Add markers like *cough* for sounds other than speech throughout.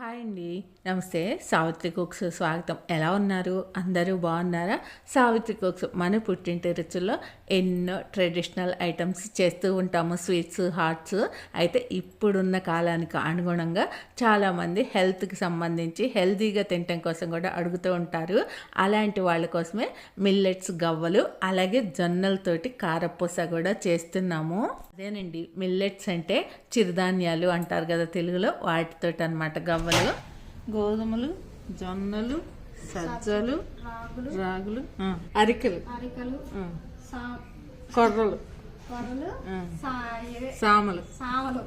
Hi అండి. నమస్తే. Savitri cooks స్వాగతం. ఎలా ఉన్నారు? అందరూ బాగున్నారా? సావిత్రి కుక్స్ మన పుట్టింటి రుచుల్లో ఎన్నో ట్రెడిషనల్ ఐటమ్స్ చేస్తూ ఉంటాము. Sweets hots. అయితే ఇప్పుడున్న కాలానికి అనుగుణంగా చాలామంది హెల్త్కి సంబంధించి హెల్తీగా తినటం కోసం కూడా అడుగుతూ ఉంటారు. అలాంటి వాళ్ళ కోసమే మిల్లెట్స్ గవ్వలు అలాగే జొన్నలతోటి కారపూస కూడా చేస్తున్నాము. అదేనండి. మిల్లెట్స్ అంటే చిరుధాన్యాలు అంటారు కదా తెలుగులో. వాటితోటి అనమాట గవ్వలు గోధుమలు జొన్నలు సజ్జలు రాగులు అరికెలు. కొర్రలు. సామలు. సామలు.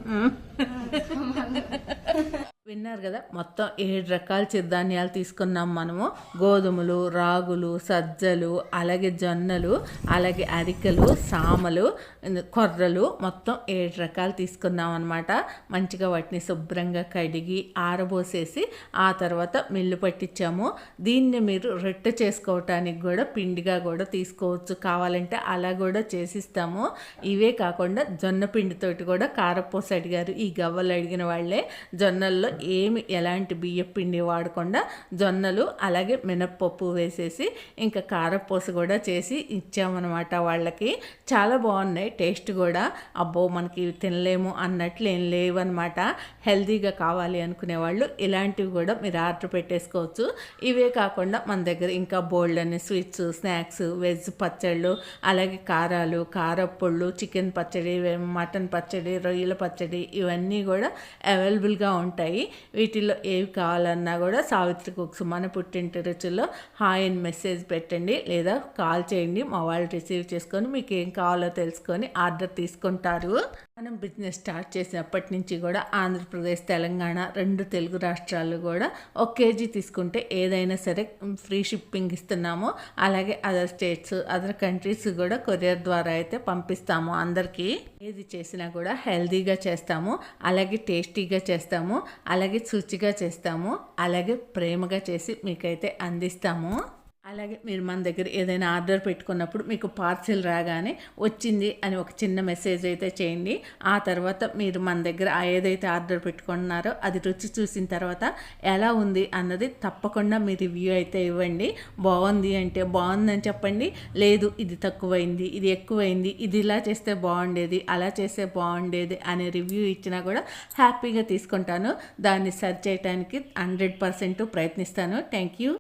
*laughs* విన్నారు కదా మొత్తం ఏడు రకాల చిరుధాన్యాలు తీసుకున్నాం మనము. గోధుమలు రాగులు సజ్జలు అలాగే జొన్నలు అలాగే అరికలు సామలు కొర్రలు మొత్తం ఏడు రకాలు తీసుకున్నాం అనమాట మంచిగా వాటిని శుభ్రంగా కడిగి ఆరబోసేసి ఆ తర్వాత మిల్లు పట్టించాము. దీన్ని మీరు రొట్టె చేసుకోవటానికి కూడా పిండిగా కూడా తీసుకోవచ్చు. కావాలంటే అలా కూడా చేసిస్తాము. ఇవే కాకుండా జొన్న పిండితోటి కూడా కారపూస అడిగారు. ఈ గవ్వలు అడిగిన వాళ్ళే జొన్నల్లో ఏమి ఎలాంటి బియ్యం పిండి వాడకుండా జొన్నలు అలాగే మినప్పప్పు వేసేసి ఇంకా కారపూస కూడా చేసి ఇచ్చామన్నమాట వాళ్ళకి. చాలా బాగున్నాయి టేస్ట్ కూడా. అబ్బో మనకి తినలేము అన్నట్లు ఏం లేవన్నమాట. హెల్తీగా కావాలి అనుకునే వాళ్ళు ఇలాంటివి కూడా మీరు ఆర్డర్ పెట్టేసుకోవచ్చు. ఇవే కాకుండా మన దగ్గర ఇంకా బోల్డ్ స్వీట్స్ స్నాక్స్ వెజ్ పచ్చళ్ళు అలాగే కారాలు కారప్పళ్ళు చికెన్ పచ్చడి మటన్ పచ్చడి రొయ్యల పచ్చడి ఇవన్నీ కూడా అవైలబుల్గా ఉంటాయి. వీటిల్లో ఏవి కావాలన్నా కూడా సావిత్రి కుక్స్ మన పుట్టింటి రుచుల్లో హాయ్ అని మెసేజ్ పెట్టండి లేదా కాల్ చేయండి. మా వాళ్ళు రిసీవ్ చేసుకొని మీకు ఏం కావాలో తెలుసుకొని ఆర్డర్ తీసుకుంటారు. మనం బిజినెస్ స్టార్ట్ చేసినప్పటి నుంచి కూడా ఆంధ్రప్రదేశ్ తెలంగాణ రెండు తెలుగు రాష్ట్రాలు కూడా ఒక కేజీ తీసుకుంటే ఏదైనా సరే ఫ్రీ షిప్పింగ్ ఇస్తున్నాము. అలాగే అదర్ స్టేట్స్ అదర్ కంట్రీస్ కూడా కొరియర్ ద్వారా అయితే పంపిస్తాము అందరికీ. ఏది చేసినా కూడా హెల్తీగా చేస్తాము. అలాగే టేస్టీగా చేస్తాము. అలాగే శుచిగా చేస్తాము. అలాగే ప్రేమగా చేసి మీకైతే అందిస్తాము. అలాగే మీరు మన దగ్గర ఏదైనా ఆర్డర్ పెట్టుకున్నప్పుడు మీకు పార్సిల్ రాగానే వచ్చింది అని ఒక చిన్న మెసేజ్ అయితే చేయండి. ఆ తర్వాత మీరు మన దగ్గర ఏదైతే ఆర్డర్ పెట్టుకున్నారో అది రుచి చూసిన తర్వాత ఎలా ఉంది అన్నది తప్పకుండా మీ రివ్యూ అయితే ఇవ్వండి. బాగుంది అంటే బాగుందని చెప్పండి. లేదు ఇది తక్కువైంది ఇది ఎక్కువైంది ఇది ఇలా చేస్తే బాగుండేది అలా చేస్తే బాగుండేది అనే రివ్యూ ఇచ్చినా కూడా హ్యాపీగా తీసుకుంటాను. దాన్ని సర్చ్ చేయడానికి హండ్రెడ్ పర్సెంట్ ప్రయత్నిస్తాను. Thank you.